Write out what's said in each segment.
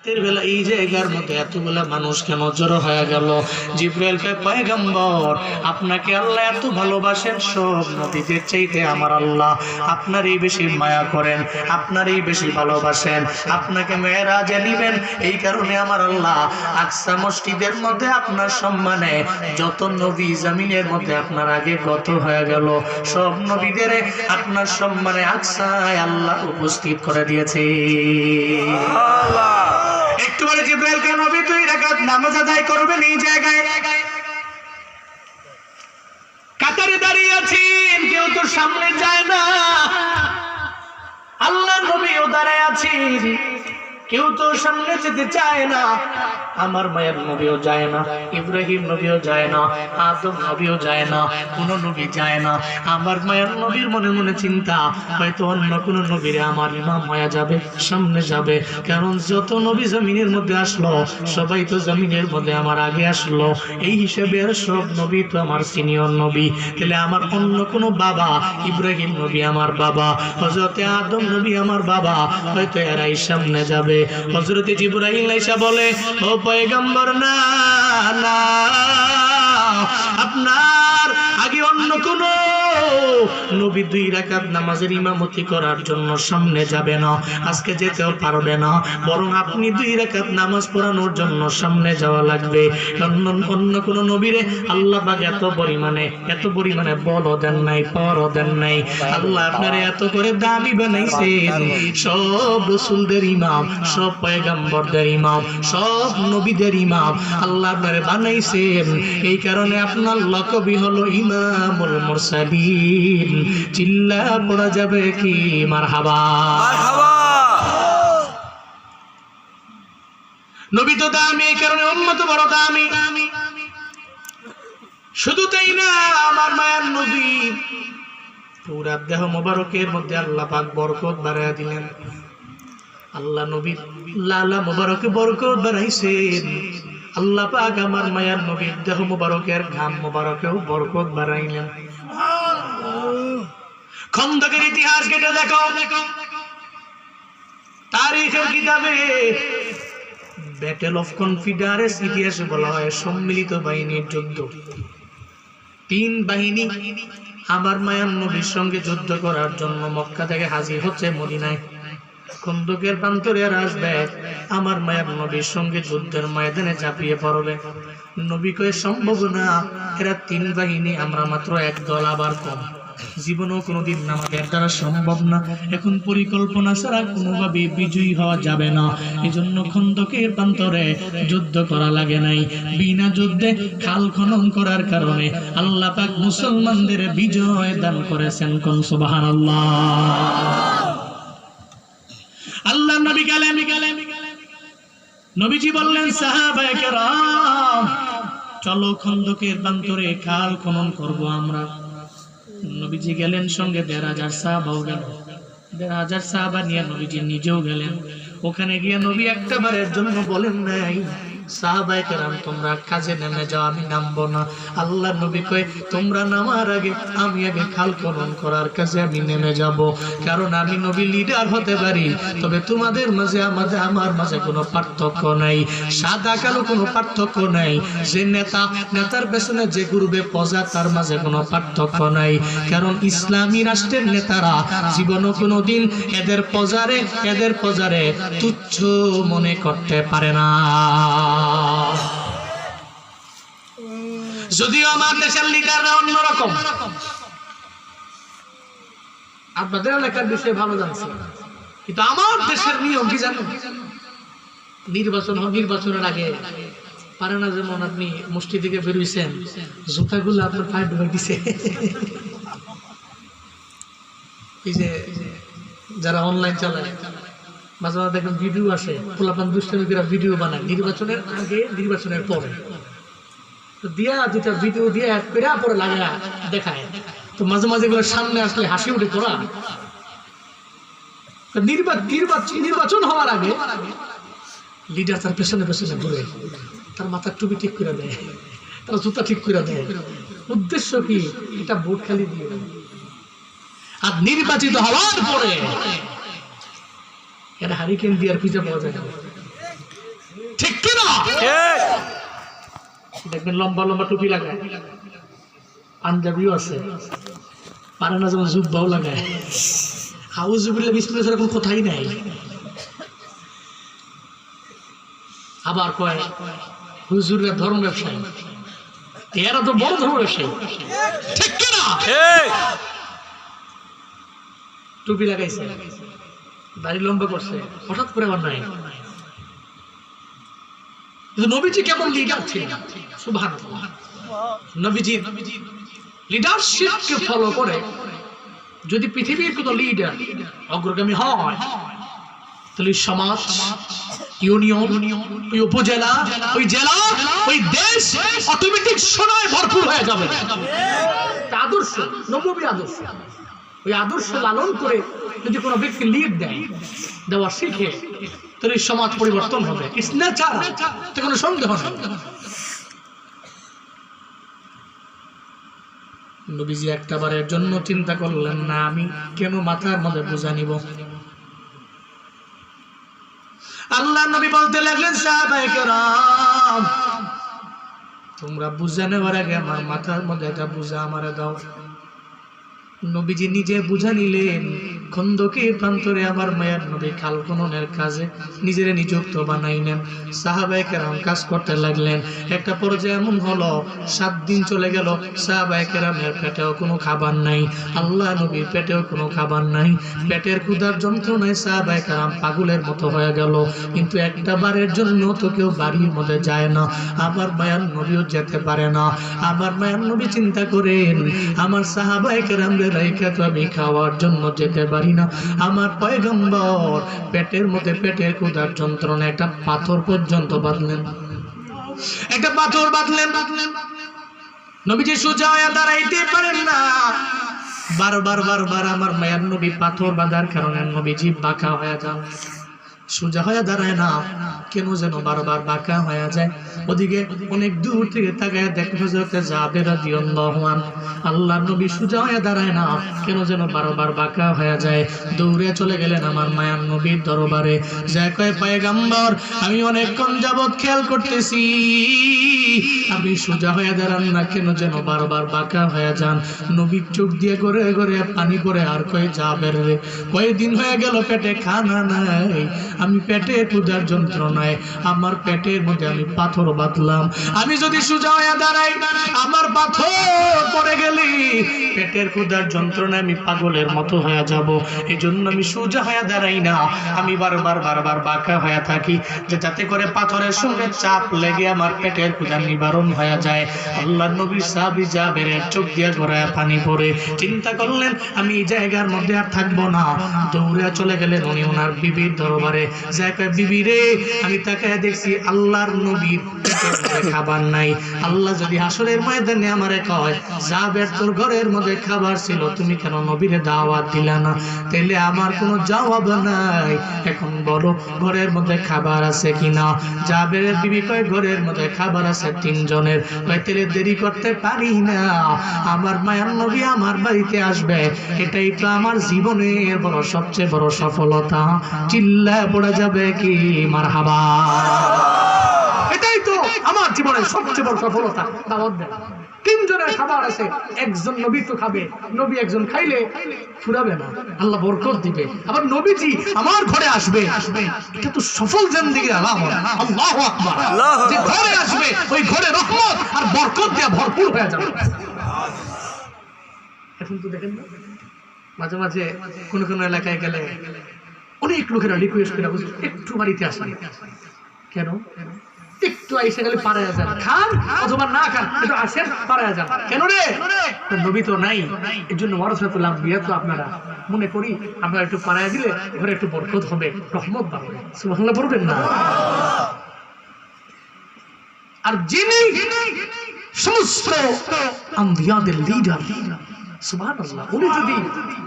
রাতের বেলা এই জায়গার মধ্যে এতগুলা মানুষ কেন জড়ো হয়ে গেল? জিব্রাইল পয়গম্বর, আপনাকে আল্লাহ এত ভালোবাসেন সব নবীদের চাইতে আমার আল্লাহ। আপনারই বেশি মায়া করেন, আপনারই বেশি ভালোবাসেন। আপনাকে মেয়েরাজে নিবেন, এই কারণে আমার আল্লাহ। আকসা মসজিদের মধ্যে আপনার সম্মানে যত নবী জামিনের মধ্যে আপনার আগে গত হয়ে গেল, সব নবীদের আপনার সম্মানে আকসায় আল্লাহ উপস্থিত করে দিয়েছে। একটু পরে জিব্রাইলকে নবী দুই রাকাত নামাজ আদায় করবেন এই জায়গায়। কাতারে দাঁড়িয়ে আছেন, কেউ তো সামনে যায় না। আল্লাহ ও দাঁড়ায় আছেন। কেউ তো সামনে যেতে চায় না। আমার মায়ের নবীও যায় না, ইব্রাহিম নবীও যায় না, আদম নবীও যায় না, কোনো নবী যায় না। আমার মায়ের নবীর মনে মনে চিন্তা, হয়তো অন্য কোনো নবীর আমার ইমাম হয়ে যাবে, সামনে যাবে। কারণ যত নবী জমিনের মধ্যে আসলো, সবাই তো জমিনের মধ্যে আমার আগে আসলো। এই হিসেবে সব নবী তো আমার সিনিয়র নবী। তাহলে আমার অন্য কোনো বাবা, ইব্রাহিম নবী আমার বাবা হজরতে আদম নবী আমার বাবা, হয়তো এরাই সামনে যাবে। হজরতে জিব্রাহিম লাইসা বলে ও পয়গম্বর না না আপনার আগে অন্য কোন নবী দুই রাকাত নামাজের ইমামতি করার জন্য সামনে যাবে না, আজকে যেতেও পারবে না। বরং আপনি দুই রাকাত নামাজ পড়ানোর জন্য সামনে যাওয়া লাগবে। অন্য অন্য কোন নবীরে আল্লাহ পাক এত পরিমাণে এত পরিমাণে বলও দেন নাই, পরও দেন নাই। আল্লাহ আপনার এত করে দাবি বানাইছেন। সব রসুলদের ইমাম, সব পয়গাম্বরদের ইমাম, সব নবীদের ইমাম আল্লাহ আপনারে বানাইছেন। এই কারণে আপনার লকবি হলো ইমামুল মুরসালিন। চিল্লা পড়া যাবে কি? মারহাবা। নবী তো দামি এই কারণে বড় দামি। শুধু তাই না আমার মায়ের নবী পুরা দেহ মোবারকের মধ্যে আল্লাহ পাক বরকত বাড়াইয়া দিলেন। আল্লাহ নবী লালা মোবারকে বরকত বাড়াইছেন। আল্লাহ পাক আমার মায়ার নবীর দেহ মোবারকের ঘাম মোবারকেও বরকত বাড়াইলেন। খন্দকের ইতিহাস কেটে দেখো। তারিখের কিতাবে ব্যাটেল অফ কনফিডারেন্স ইতিহাসে বলা হয়, সম্মিলিত বাহিনীর যুদ্ধ। তিন বাহিনী আমার মায়ান নবীর সঙ্গে যুদ্ধ করার জন্য মক্কা থেকে হাজির হচ্ছে মদিনায়। খন্দকের প্রান্তরে আর আসবে, আমার মায়ের নবীর সঙ্গে যুদ্ধের ময়দানে চাপিয়ে পড়বে। নবী কয়ে, সম্ভব না, এরা তিন বাহিনী, আমরা মাত্র এক দল, আবার কম। জীবনেও কোনোদিন আমাদের দ্বারা সম্ভব না। এখন পরিকল্পনা ছাড়া কোনোভাবে বিজয়ী হওয়া যাবে না। এই জন্য খন্দকের প্রান্তরে যুদ্ধ করা লাগে নাই। বিনা যুদ্ধে খাল খনন করার কারণে আল্লাহ পাক মুসলমানদের বিজয় দান করেছেন কোন সুবাহান আল্লাহ নবী গেলেন। নবীজি বললেন, সাহাবায়ে কেরাম, চলো খন্দকের প্রান্তরে খাল খনন করব আমরা। নবীজি গেলেন, সঙ্গে দেড় হাজার সাহাবাও গেল। দেড় হাজার সাহাবা নিয়ে নবীজি নিজেও গেলেন। ওখানে গিয়ে নবী একটা বারের জন্য বলেন নাই যে নেতা, নেতার পেছনে যে ঘুরবে প্রজা তার মাঝে কোনো পার্থক্য নাই। কারণ ইসলামী রাষ্ট্রের নেতারা জীবনও কোনো দিন এদের প্রজারে এদের প্রজারে তুচ্ছ মনে করতে পারে না। যদিও আমার দেশের লিডাররা অন্যরকম। আপনাদের এলাকার বিষয়ে ভালো জানছি। কিন্তু আমার দেশের নিয়ম কি জানো? নির্বাচন হোক নির্বাচনের আগে পারে না যেমন আপনি মুষ্টি থেকে বেরোইছেন জুতাগুলো আপনার পায়ে ঢুকে দিছে। এই যে যারা অনলাইন চালায় মাঝে মাঝে দেখবেন ভিডিও আসে, পোলাপান দুষ্টামিকেরা ভিডিও বানায়, নির্বাচনের আগে, নির্বাচনের পরে। তো দিয়া যেটা ভিডিও দিয়ে করে পরে লাগা দেখায়। তো মাঝে মাঝে এগুলো সামনে আসলে হাসি উঠে পড়া। নির্বাচন নির্বাচন হওয়ার আগে লিডার তার পেছনে পেছনে ঘুরে, তার মাথার টুপি ঠিক করে দেয়, তার জুতা ঠিক করে দেয়। উদ্দেশ্য কি? এটা ভোট খালি দিয়ে। আর নির্বাচিত হওয়ার পরে এরা হারিকেন দিয়ে আর খুঁজে পাওয়া যায় না। ঠিক কি না? দেখবেন লম্বা লম্বা টুপি লাগায়। পাঞ্জাবিও আছে। পারে না যেমন জুব্বাও লাগায়। হাউজুবিল্লা বিসমিল্লাহ এরকম কোথায় নাই। আবার কয় হুজুরের ধর্ম ব্যবসায়ী। এরা তো বড় ধর্ম ব্যবসায়ী। ঠিক কিনা টুপি লাগাইছে। দাড়ি লম্বা করছে, হঠাৎ করে আবার নাই। কিন্তু নবীজি কেমন লিডার ছিলেন। সুবহানাল্লাহ। নবীজি লিডারশিপকে ফলো করে, যদি পৃথিবীর কোনো লিডার অগ্রগামী হয়, তাহলে সমাজ, ইউনিয়ন, ওই উপজেলা, ওই জেলা, ওই দেশ অটোমেটিক সোনায় ভরপুর হয়ে যাবে। আদর্শ নবী আদর্শ। ওই আদর্শ লালন করে যদি কোনো ব্যক্তি লিড দেয়, দেওয়া শিখে, তাহলে সমাজ পরিবর্তন হবে। তো কোনো সন্দেহ নবীজি জন্য চিন্তা করলেন, না, আমি কেন মাথার মধ্যে বোঝা নিব? আল্লাহ নবী বলতে লাগলেন তোমরা বুঝা নেওয়ার আগে আমার মাথার মধ্যে একটা বুঝা আমারে দাও। নবীজি নিজে বুঝা নিলেন। খন্দকের প্রান্তরে আমার মায়ার নবী খাল খননের কাজে নিজের নিযুক্ত বানাইলেন। সাহাবাই কেরাম কাজ করতে লাগলেন। একটা পর্যায়ে এমন হলো, সাত দিন চলে গেল সাহাবাই কেরামের পেটেও কোনো খাবার নাই। আল্লাহ নবীর পেটেও কোনো খাবার নাই। পেটের ক্ষুধার যন্ত্রণায় সাহাবাই কেরাম পাগলের মতো হয়ে গেল। কিন্তু একটা বারের জন্য তো কেউ বাড়ির মধ্যে যায় না। আমার মায়ার নবীও যেতে পারে না। আমার মায়ার নবী চিন্তা করেন, আমার কেরামদের রাইখা তো আমি খাওয়ার জন্য যেতে পারি না। আমার পয়গম্বর, পেটের মধ্যে পেটের ক্ষুধার যন্ত্রণা, একটা পাথর পর্যন্ত বাঁধলেন। একটা পাথর বাঁধলেন। নবীজি সোজা হয়ে দাঁড়াইতে পারেন না। বারবার বারবার আমার মায়ের নবী পাথর বাঁধার কারণে নবীজি বাঁকা হয়ে যান। সোজা হয়ে দাঁড়ায় না। কেন যেন বারবার বাঁকা হয়ে যায়। ওদিকে অনেক দূর থেকে তাকায় দেখে হজরতে যাবে রাদিয়াল্লাহু আন আল্লাহ নবী সোজা হয়ে দাঁড়ায় না। কেন যেন বারবার বাঁকা হয়ে যায়। দৌড়ে চলে গেলেন আমার মায়ার নবীর দরবারে। যা কয়, পায়গাম্বর, আমি অনেকক্ষণ যাবৎ খেয়াল করতেছি। আপনি সোজা হয়ে দাঁড়ান না। কেন যেন বারবার বাঁকা হয়ে যান। নবীর চোখ দিয়ে করে করে পানি পরে আর কয়ে যাবে রে কয়েকদিন হয়ে গেল পেটে খানা নাই। আমি পেটে ক্ষুধার যন্ত্রণায়, আমার পেটের মধ্যে আমি পাথর বাঁধলাম। আমি যদি সোজা হয়ে দাঁড়াই, আমার পাথর পড়ে গেলি পেটের ক্ষুধার যন্ত্রণায় আমি পাগলের মতো হয়ে যাব। এই জন্য আমি সোজা হয়ে দাঁড়াই না। আমি বারবার বারবার বাঁকা হয়ে থাকি যে যাতে করে পাথরের সঙ্গে চাপ লেগে আমার পেটের ক্ষুধা নিবারণ হয়ে যায়। আল্লাহ নবী সাহাবি জাবেরের চোখ দিয়ে গড়ায় পানি পড়ে। চিন্তা করলেন, আমি এই জায়গার মধ্যে আর থাকব না। দৌড়ে চলে গেলেন উনি ওনার বিবির দরবারে। বিবি রে, আমি তাকে দেখছি আল্লাহর নবীর খাবার নাই। আল্লাহ যদি হাসরের ময়দানে আমারে কয় জাবের তোর ঘরের মধ্যে খাবার ছিল, তুমি কেন নবীরে দাওয়াত দিলা না? তাইলে আমার কোনো জবাব নাই। এখন বলো, ঘরের মধ্যে খাবার আছে কিনা? জাবেরের বিবি কয়, ঘরের মধ্যে খাবার আছে তিনজনের। কয় তাহলে দেরি করতে পারি না। আমার মায়ের নবী আমার বাড়িতে আসবে। এটাই তো আমার জীবনের বড়, সবচেয়ে বড় সফলতা। চিল্লায় পড়ে যাবে কি? মার হাবা এটাই তো আমার জীবনের সবচেয়ে বড় সফলতা। দাওয়াত দেয় তিনজনের খাবার আছে। একজন নবী তো খাবে। নবী একজন খাইলে ফুরাবে না। আল্লাহ বরকত দিবে। আবার নবীজি আমার ঘরে আসবে। এটা তো সফল জিন্দেগির আলামত। আল্লাহু আকবার। যে ঘরে আসবে ওই ঘরে রহমত আর বরকত দিয়ে ভরপুর হয়ে যাবে। এখন তো দেখেন না? মাঝে মাঝে কোন কোন এলাকায় গেলে অনেক লোকেরা রিকোয়েস্ট করে বুঝি একটু বাড়িতে আসেন। কেন? একটু আইসে গেলে পারা যান। খান অথবা না খান, একটু আসেন পারা যান। কেন রে? নবী তো নাই। এর জন্য ওয়ারসাতুল্লাহ বিয়া তো আপনারা মনে করি আপনারা একটু পাড়ায় দিলে ঘরে একটু বরকত হবে, রহমত বাড়বে। সুবহানাল্লাহ পড়বেন না? আর যিনি সমস্ত আম্বিয়াদের লিডার সুবহানাল্লাহ, উনি যদি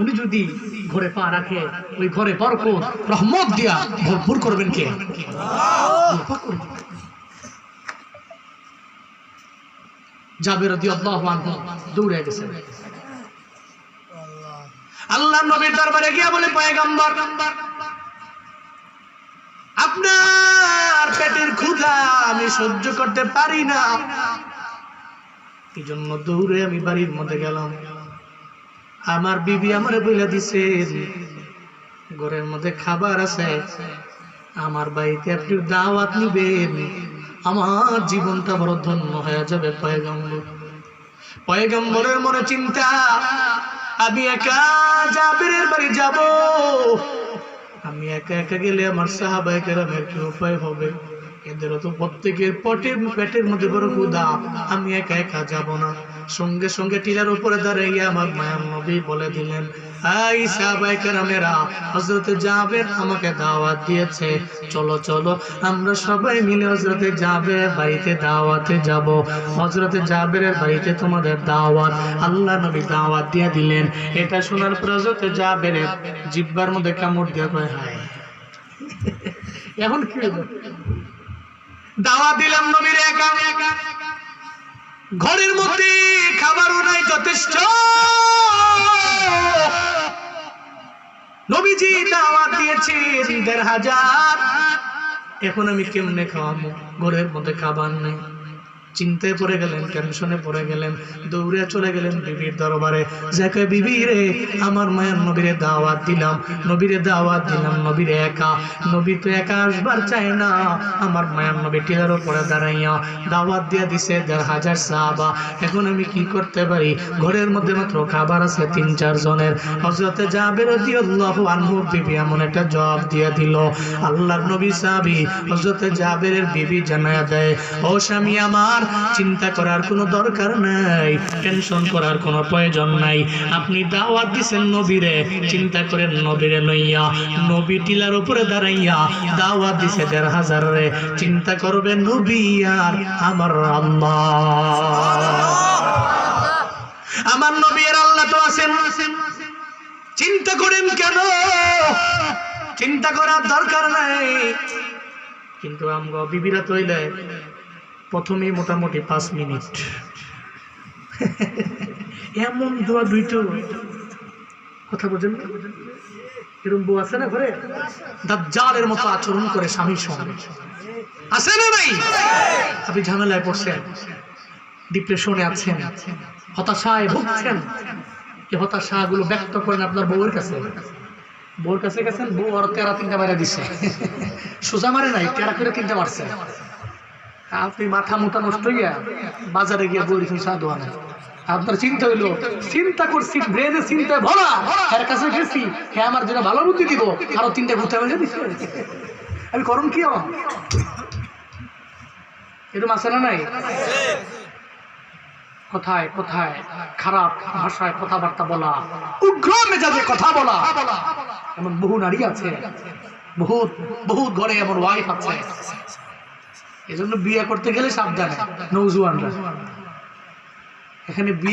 উনি যদি ঘরে পা রাখে, ওই ঘরে বরকত দিয়া ভরপুর করবেন কে? দৌড়ে আল্লাহ নবীর দরবারে গিয়া বলে আপনার পেটের ক্ষুধা আমি সহ্য করতে পারি না। এই জন্য দৌড়ে আমি বাড়ির মধ্যে গেলাম। আমার বিবি আমারে বলে দিছে। ঘরের মধ্যে খাবার আছে। আমার বাড়িতে আপনি দাওয়াত নিবেন। আমার জীবনটা বড় ধন্য হয়ে যাবে পয়গম্বর। পয়গম্বরের মনে চিন্তা, আমি একা জাবিরের বাড়ি যাব। আমি একা একা গেলে আমার সাহাবাই কেরামের কি উপায় হবে? এদেরও তো প্রত্যেকের পটের পেটের মধ্যে বড় ক্ষুদা আমি একা একা যাব না। সঙ্গে সঙ্গে টিলার উপরে দাঁড়িয়ে আমার মায়ার নবী বলে দিলেন আই সাহাবাই কেরামেরা হজরতে জাবের আমাকে দাওয়াত দিয়েছে। চলো চলো, আমরা সবাই মিলে হজরতে যাবে বাড়িতে দাওয়াতে যাব। হজরতে জাবের বাড়িতে তোমাদের দাওয়াত, আল্লাহ নবী দাওয়াত দিয়ে দিলেন। এটা শোনার পর হজরতে জাবের জিব্বার মধ্যে কামড় দিয়ে কয়, হায়। এখন কি হলো দাওয়াত দিলাম নবীর একা। ঘরের মধ্যে খাবারও নাই যথেষ্ট। নবীজি দাওয়া দিয়েছেন দেড় হাজার। এখন আমি কেমনে খাওয়াবো? ঘরের মধ্যে খাবার নেই। চিন্তায় পড়ে গেলেন টেনশনে পড়ে গেলেন, দৌড়ে চলে গেলেন বিবির দরবারে। যাকে বিবি রে, আমার মায়ের নবীরে দাওয়াত দিলাম, নবীরে দাওয়াত দিলাম, নবীরে একা। নবী তো একা আসবার চায় না, আমার মায়ের নবী টিলার উপরে দাঁড়াইয়া দাওয়াত দিয়ে দিছে দেড় হাজার সাহাবা। এখন আমি কি করতে পারি? ঘরের মধ্যে মাত্র খাবার আছে তিন চার জনের। হজরতে জাবের রাদিয়াল্লাহু আনহু বিবি এমন একটা জবাব দিয়ে দিল, আল্লাহর নবী সাহাবী হজরতে জাবেরের বিবি জানায়া দেয়, ও স্বামী আমার চিন্তা করার কোনো দরকার নাই টেনশন করার কোনো প্রয়োজন নাই। আপনি দাওয়াত দিছেন নবীরে চিন্তা করেন নবীরে লইয়া নবী টিলার উপরে দাঁড়াইয়া দাওয়াত দিছে দেড় হাজার রে। চিন্তা করবে নবী আর আমার আল্লাহ আমার নবীর আল্লাহ তো আছেন। চিন্তা করেন কেন? চিন্তা করার দরকার নাই। কিন্তু আমরা বিবিরা তৈলে প্রথমেই মোটামুটি পাঁচ মিনিট। এমন দোয়া দুইটো কথা বোঝেন না? এরকম বউ আছে না ঘরে? দাজ্জালের মতো আচরণ করে স্বামীর সঙ্গে। আছে না নাই? আপনি ঝামেলায় পড়ছেন ডিপ্রেশনে আছেন, হতাশায় ভুগছেন। এই হতাশাগুলো ব্যক্ত করেন আপনার বউয়ের কাছে। বউর কাছে গেছেন, বউ আর তেরা তিনটা মারা দিছে। সোজা মারে নাই, তেরা করে তিনটা মারছে। মাথা মোটা নষ্ট হইয়া বাজারে গিয়ে রেখে সাধু আপনার চিন্তা হইল, চিন্তা করছি, ব্রেনে চিন্তায় ভরা। এর কাছে গেছি হ্যাঁ আমার যেটা ভালো বুদ্ধি দিব, আরও তিনটা ভূতে হয়ে দিচ্ছে আমি করুন কি হন এরকম আছে না নাই? কোথায় কোথায় খারাপ ভাষায় কথাবার্তা বলা, উগ্র মেজাজে কথা বলা। এমন বহু নারী আছে, বহুত বহুত ঘরে এমন ওয়াইফ আছে। এজন্য বিয়ে করতে গেলে সাবধানে নৌজুয়ানরা। এখানে বিয়ে